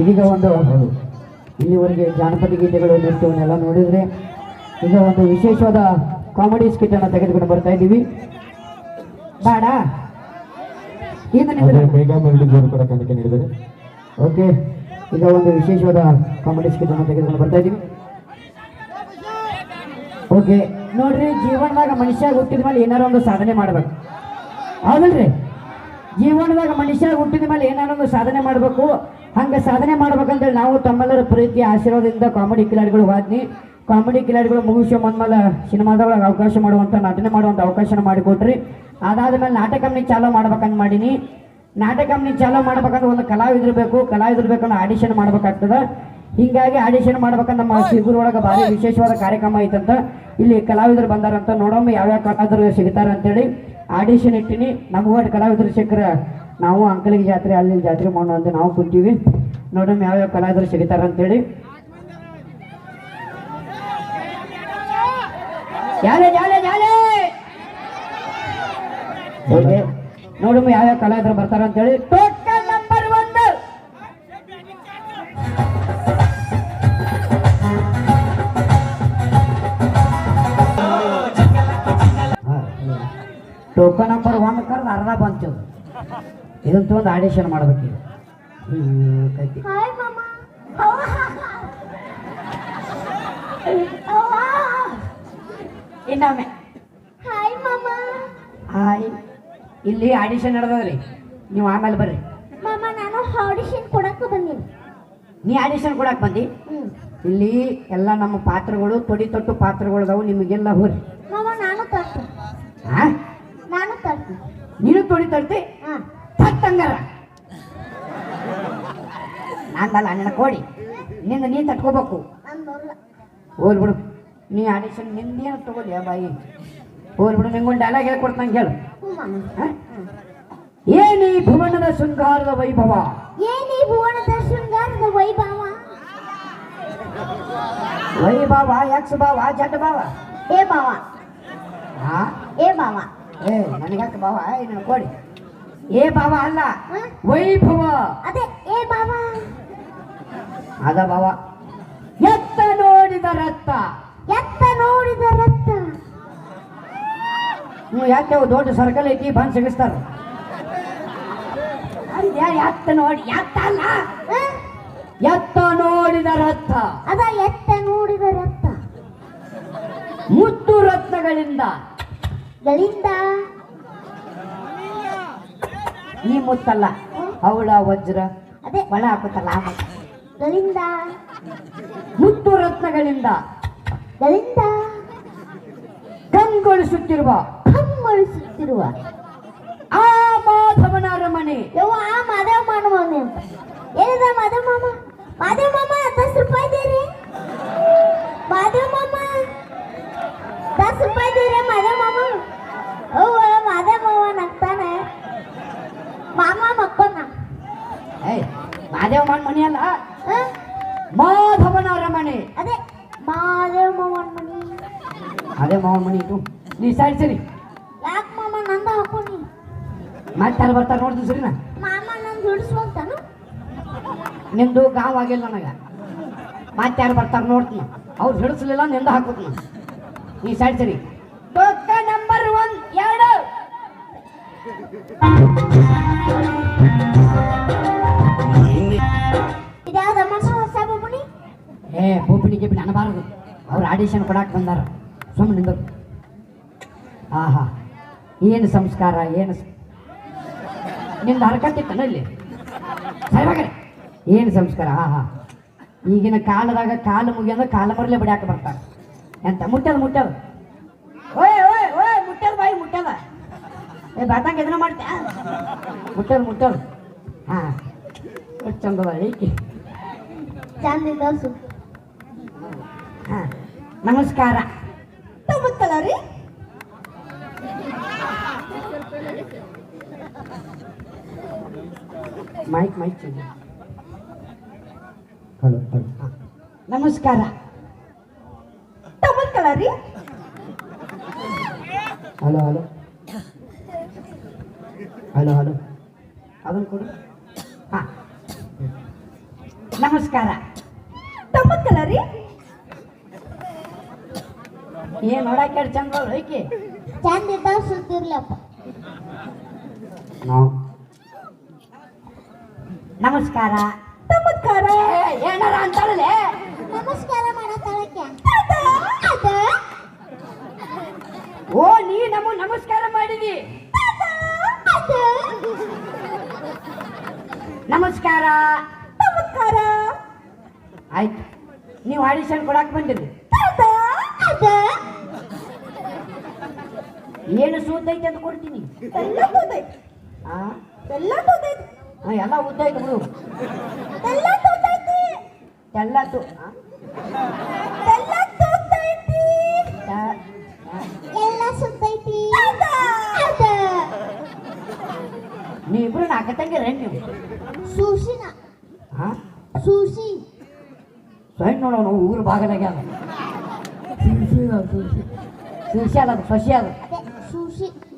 ಇದೀಗ ಒಂದು ಇಲ್ಲಿವರೆಗೆ ಜಾನಪದ ಗೀತೆಗಳು ನೃತ್ಯವನ್ನೆಲ್ಲ ನೋಡಿದರೆ ಈಗ ಒಂದು ವಿಶೇಷವಾದ ಕಾಮಿಡಿ ಸ್ಕಿಟ್ ಅನ್ನು ತೆಗೆದುಕೊಂಡು ಬರ್ತಾ ಇದ್ದೀವಿ. ಬೇಡ. ಓಕೆ ಈಗ ಒಂದು ವಿಶೇಷವಾದ ಕಾಮಿಡಿ ಸ್ಕಿಟ್ ಅನ್ನು ತೆಗೆದುಕೊಂಡು ಬರ್ತಾ ಇದ್ದೀವಿ. ಓಕೆ ನೋಡ್ರಿ ಜೀವನದಾಗ ಮನುಷ್ಯ ಹುಟ್ಟಿದ ಮೇಲೆ ಏನಾರ ಒಂದು ಸಾಧನೆ ಮಾಡ್ಬೇಕು. ಹೌದಲ್ರಿ? ಜೀವನದಾಗ ಮನುಷ್ಯ ಹುಟ್ಟಿದ ಮೇಲೆ ಒಂದು ಸಾಧನೆ ಮಾಡಬೇಕು ಹಂಗೆ ಸಾಧನೆ ಮಾಡ್ಬೇಕಂತೇಳಿ ನಾವು ತಮ್ಮೆಲ್ಲರ ಪ್ರೀತಿ ಆಶೀರ್ವಾದದಿಂದ ಕಾಮಿಡಿ ಕಿಲಾಡಿಗಳು ಹೋದ್ನಿ ಕಾಮಿಡಿ ಕಿಲಾಡಿಗಳು ಮುಗಿಸೋ ಬಂದ್ಮೇಲೆ ಸಿನಿಮಾದೊಳಗೆ ಅವಕಾಶ ಮಾಡುವಂಥ ನಟನೆ ಮಾಡುವಂಥ ಅವಕಾಶನ ಮಾಡಿಕೊಟ್ರಿ. ಅದಾದ್ಮೇಲೆ ನಾಟಕ ಕಂಪ್ನಿ ಚಾಲೂ ಮಾಡ್ಬೇಕಂತ ಮಾಡೀನಿ. ನಾಟಕ ಕಂಪ್ನಿ ಚಾಲೂ ಮಾಡ್ಬೇಕಂದ್ರೆ ಒಂದು ಕಲಾವಿದ್ರು ಬೇಕು ಕಲಾವಿದ್ರು ಬೇಕಂದ್ರೆ ಆಡಿಷನ್ ಮಾಡ್ಬೇಕಾಗ್ತದ. ಹಿಂಗಾಗಿ ಆಡಿಷನ್ ಮಾಡ್ಬೇಕಂತ ನಮ್ಮ ಸಿಗುರ್ ಒಳಗೆ ಭಾರಿ ವಿಶೇಷವಾದ ಕಾರ್ಯಕ್ರಮ ಐತಂತ ಇಲ್ಲಿ ಕಲಾವಿದರು ಬಂದಾರಂತ ನೋಡೋಮ್ಮ ಯಾವ್ಯಾವ ಕಲಾವಿದರು ಸಿಗ್ತಾರ ಅಂತೇಳಿ ಆಡಿಷನ್ ಇಟ್ಟಿನಿ. ನಮ್ಮ ಒಟ್ಟು ಕಲಾವಿದರು ಸಿಕ್ಕರೆ ನಾವು ಅಂಕಲಿಗೆ ಜಾತ್ರೆ ಅಲ್ಲಿ ಜಾತ್ರೆ ಮಾಡೋಣ ಅಂತ ನಾವು ಕುಂತೀವಿ. ನೋಡೋಣ ಯಾವ್ಯಾವ ಕಲಾವಿದರು ಸಿಗ್ತಾರ ಅಂತೇಳಿ. ನೋಡಮ್ಮ ಯಾವ್ಯಾವ ಕಲಾವಿದರು ಬರ್ತಾರ ಅಂತೇಳಿ. ಟೋಟಲ್ ಟೋಕನ್ ನಂಬರ್ ಒನ್ ಕರೆದು ಅರ್ಧ ಬಂತು. ಇದನ್ನ ತೊಗೊಂಡು ಆಡಿಷನ್ ಮಾಡ್ಬೇಕು ಈಗ. ಕೈತಿ ಇನ್ನೊಮ್ಮೆ. ಹಾಯ್ ಇಲ್ಲಿ ಆಡಿಷನ್ ನಡೆದದ್ರಿ. ನೀವು ಆಮೇಲೆ ಬರ್ರಿ. ಮಾಮ ನಾನು ಆಡಿಷನ್ ಕೊಡಕ್ಕೆ ಬಂದೀನಿ. ನೀ ಆಡಿಷನ್ ಕೊಡಕ್ ಬಂದಿ? ಇಲ್ಲಿ ಎಲ್ಲ ನಮ್ಮ ಪಾತ್ರಗಳು ತೊಡಿ ತೊಟ್ಟು ಪಾತ್ರಗಳು ಅದಾವು ನಿಮಗೆಲ್ಲ ಹೋರಿ. ಮಾಮ ನಾನು ತರ್ತೀನಿ ಹಾ ನಾನು ತರ್ತೀನಿ ನೀನು ತಡ್ತಿ ತಟ್ಟಂಗಾರ ನಾನಲ್ಲ ನಿನ್ನ ಕೋಡಿ ನಿಂದ ನೀ ತಟ್ಕೋಬೇಕು. ಹೋಲ್ ಬಿಡು. ನೀ ಆಡಿಷನ್ ನಿಂದೇನು ತಗೋದ್ಯ ಬಾಯಿ. ಹೋಲ್ ಬಿಡು ನಿಂಗೊಂದು ಡೈಲಾಗ್ ಹೇಳ್ಕೊಡ್ತಂಗೆ ಹೇಳು. ಏನಿ ಭುವನದ ಶೃಂಗಾರದ ವೈಭವ? ಏನಿ ಭುವನದ ಶೃಂಗಾರದ ವೈಭವ? ವೈಭವ ಯಕ್ಷ ಭಾವ ಜಟ್ ಭಾವ? ಏ ಭಾವ. ಏ ಬಾವ ಏ ನನಗೆ ಭಾವ ಏ ಕೊಡಿ. ಏ ಭಾವ ಅಲ್ಲ? ವೈಭವ. ಅದೇ ಏ ಬಾವಾ ಅದ ಭಾವ. ಎತ್ತ ನೋಡಿದ ರತ್ತ ಎತ್ತ ನೋಡಿದ ರಕ್ತ? ನೀವು ಯಾಕೆ ದೊಡ್ಡ ಸರ್ಕಲ್ ಐತಿ ಬಂದು ಸಿಗಿಸ್ತಾರ. ಎತ್ತ ನೋಡಿ ಎತ್ತ ಅಲ್ಲ? ಎತ್ತ ನೋಡಿದ ರಕ್ತ. ಅದ ಎತ್ತ ನೋಡಿದ ರಕ್ತ. ಮುತ್ತು ರತ್ನಗಳಿಂದ. ಗಳಿಂದ ಈ ಮುತ್ತಲ್ಲ ಅವಳ ವಜ್ರ ಅದೇ. ಒಳ ಹಾಕುತ್ತಲ್ಲ ಆ ಮುತ್ತು. ಗಳಿಂದ ಮುತ್ತು ರತ್ನಗಳಿಂದ. ಗಳಿಂದ ಕಂಗೊಳಿಸುತ್ತಿರುವ. ಕಂಗೊಳಿಸುತ್ತಿರುವ. ಆ ಮಾಧವನ ಅರಮನೆ. ಯವ್ವ ಆ ಮಾಧವ ಮಾಡುವ ಅಂತ. ಮಾದೇವ ಮಾಮ? ಮಾದೇವ ಮಾಮ ರೂಪಾಯಿ ದೇರಿ ಮಾದೇವ ಮಾಮ ದಸ್ ರೂಪಾಯಿ ದೇರಿ ಮಾದೇವ ಮಾಮ ಅವ್ವ ಮಾದೇವ ಮಾವ ನಗ್ತಾನೆ ಮಾಮ ಮಕ್ಕೋನ ಏಯ್ ಮಾದೇವ ಮನೆ ಮನಿ ಅಲ್ಲ ಮಾಧವನವರ ಮಾಧವನ ಅರಮನೆ. ಅದೇ ಮನಿ ಅದೇ ಮಾವನ ಮನಿ ಇದು. ನೀ ಸರಿ ಸರಿ. ಯಾಕೆ ಮಾಮ ನಂದ ಹಾಕೋನಿ? ಮತ್ತೆ ಅಲ್ಲಿ ಬರ್ತಾರೆ ನೋಡ್ದು ಸರಿನಾ ಮಾಮ ನಂದು ದುಡಿಸ್ಕೊಂತಾನು ನಿಂದು ಗಾಂವ್ ಆಗಿಲ್ಲ ನನಗೆ. ಮತ್ತೆ ಯಾರು ಬರ್ತಾರೆ ನೋಡ್ತೀನಿ. ಅವ್ರು ಹಿಡಿಸ್ಲಿಲ್ಲ ನಿಂದ ಹಾಕೋತೀನಿ. ನೀ ಸರಿ ಸರಿ. ನಂಬರ್ ಒನ್ ಎರಡು. ಏ ಬೊಬ್ಬಿನಿ ಗಿಬ್ಬಿನಿ ಅನ್ನಬಾರದು ಅವ್ರು ಆಡಿಷನ್ ಕೊಡಕ್ಕೆ ಬಂದಾರ. ಸುಮ್ಮನೆ ಆಹಾ, ಏನು ಸಂಸ್ಕಾರ, ಏನು ನಿಂದ ನಿಂದು ಇಲ್ಲಿ? ಸರಿ ಏನು ಸಂಸ್ಕಾರ? ಆಹಾ. ಈಗಿನ ಕಾಲದಾಗ ಕಾಲು ಮುಗಿಯೋದು ಕಾಲ ಮರಲೆ ಬಡಿಯಾಕ ಬರ್ತಾರೆ. ಎಂತ ಮುಟ್ಟದ ಮುಟ್ಟದ ಓಯ್ ಓಯ್ ಓಯ್ ಮುಟ್ಟದ ಬಾಯಿ ಮುಟ್ಟದ ಏ, ಬಾತಾಂಗ ಎದನ ಮಾಡ್ತ್ಯಾ? ಮುಟ್ಟದ ಮುಟ್ಟದ ಹಾಂ. ಎಷ್ಟು ಚಂದದ ಏಕೆ? ಚಂದ ನಮಸ್ಕಾರ. ರೀ. Mic mic hello hello. ನಮಸ್ಕಾರ. ರೀ. Hello hello. Hello hello. ಅದನ್ನು ಕೊಡು. ಹಾಂ. ನಮಸ್ಕಾರ. ರೀ. ಏನ್ ನೋಡಕ್ ಎರಡು ಚಂದ ಐಕಿ? ಚಂದ ಇದ್ದಾವ ಸುತ್ತಿರ್ಲಪ್ಪ ನಮಸ್ಕಾರ. ನಮಸ್ಕಾರ. ಏನಾರ ಅಂತಾಳಲೆ ನಮಸ್ಕಾರ ಮಾಡತ್ತಾಳಕ್ಕೆ ಓ ನೀ ನಮ್ಮ ನಮಸ್ಕಾರ ಮಾಡಿದಿ. ನಮಸ್ಕಾರ. ನಮಸ್ಕಾರ. ಆಯ್ತು. ನೀವು ಆಡಿಷನ್ ಕೊಡಕ್ ಬಂದಿರಿ. ಏನು ಸೂತೈತೆ ಅಂತ ಕೊಡ್ತೀನಿ. ಎಲ್ಲ ತೂತೈತಿ ಆ? ಎಲ್ಲ ತೂತೈತಿ ಆ, ಎಲ್ಲ ಉದ್ದೈತೆ ಬಿಡು. ಎಲ್ಲ ತೂತೈತಿ ಎಲ್ಲ ಆ? ಎಲ್ಲ ತೂತೈತಿ ತ- ಆ? ಎಲ್ಲ ತಂಗಿರ ನೀವು. ಸೂಸಿನ ಹಾ ಸೂಸಿ ಸ್ವಯಂ ನೋಡೋಣ ಊರು ಭಾಗದಾಗ ಸೂಸಿ ಸೂಸಿ ಸೊಸಿ ಅದ ಅದೇ. ಸೂಸಿ.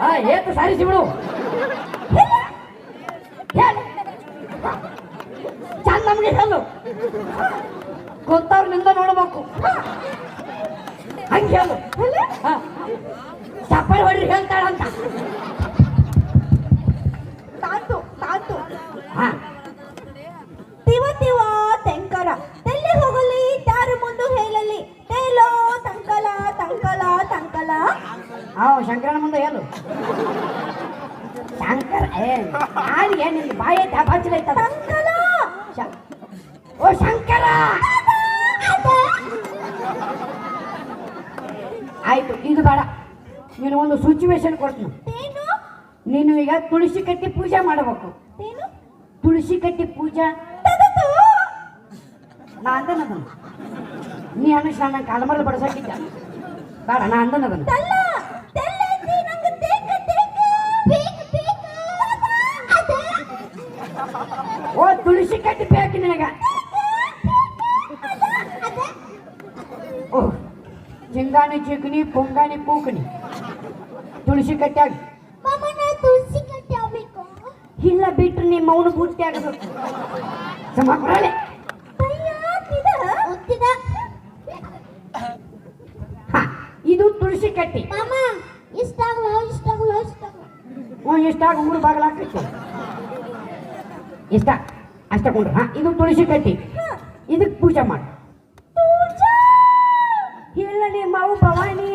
ಆ ಏತು ಸಾರಿಸಿ ಬಿಡು. ಚಂದ ನಮ್ಗೆ ಹೇಳು. ಗೊತ್ತವ್ರನಿಂದ ನೋಡ್ಬೇಕು. ಹಂಗೆ ಹೇಳು. ಹಾ. ಚಪ್ಪಲ್ ಹೊಡ್ರಿ ಹೇಳ್ತಾಳಂತ. ಶಂಕರ ಏ ಯಾರಿಗೆ ನಿನ್ನ ಬಾಯಿ ಶ- ಓ ಶಂಕರ! ಆಯ್ತು ಇದು ಬೇಡ. ನೀನು ಒಂದು ಸಿಚುವೇಶನ್ ಕೊಡ್ತೀನಿ. ತೇನು ನೀನು ಈಗ ತುಳಸಿ ಕಟ್ಟಿ ಪೂಜೆ ಮಾಡಬೇಕು. ತುಳಸಿ ಕಟ್ಟಿ ಪೂಜಾ? ನಾ ಅಂದನದನು ನೀ ಅನುಷ್ಠಾನ ಕಾಲಮರಲ್ಲಿ ಬಡಸಾಕಿದ್ದ. ಬೇಡ ನಾ ಅಂದನದನು ಓ ತುಳಸಿ ಕಟ್ಟಿ ಬೇಕು ನಿನಗ. ಓ ಚಿಂಗಾಣಿ ಚಿಕನಿ ಪೊಂಗಾಣಿ ಪೂಕಣಿ. ತುಳಸಿ ಕಟ್ಟ್ಯಾಗ ಇಲ್ಲ ಬಿಟ್ರೆ ನಿಮ್ಮ ಅವನು ಬುಟ್ಟಿ ಆಗಬೇಕು. ಸಮ ಕೊಡಲೆ ಅಯ್ಯ ತಿದ ಒತ್ತಿದ ಹಾ ಇದು ತುಳಸಿ ಕಟ್ಟಿ. ಇಷ್ಟ ಇಷ್ಟ ಇಷ್ಟಾಗ್ಲ ಇಷ್ಟಾಗ್ಲ. ಇಷ್ಟ ಇಷ್ಟಾಗ ಊರು ಬಾಗಲಾಕೈತಿ ಇಷ್ಟ ಅಷ್ಟ ಕೊಂಡ್ರ ಹಾ ಇದು ತುಳಸಿ ಕಟ್ಟಿ. ಇದಕ್ಕೆ ಪೂಜೆ ಮಾಡಿ. ಅವು ಭವಾನಿ.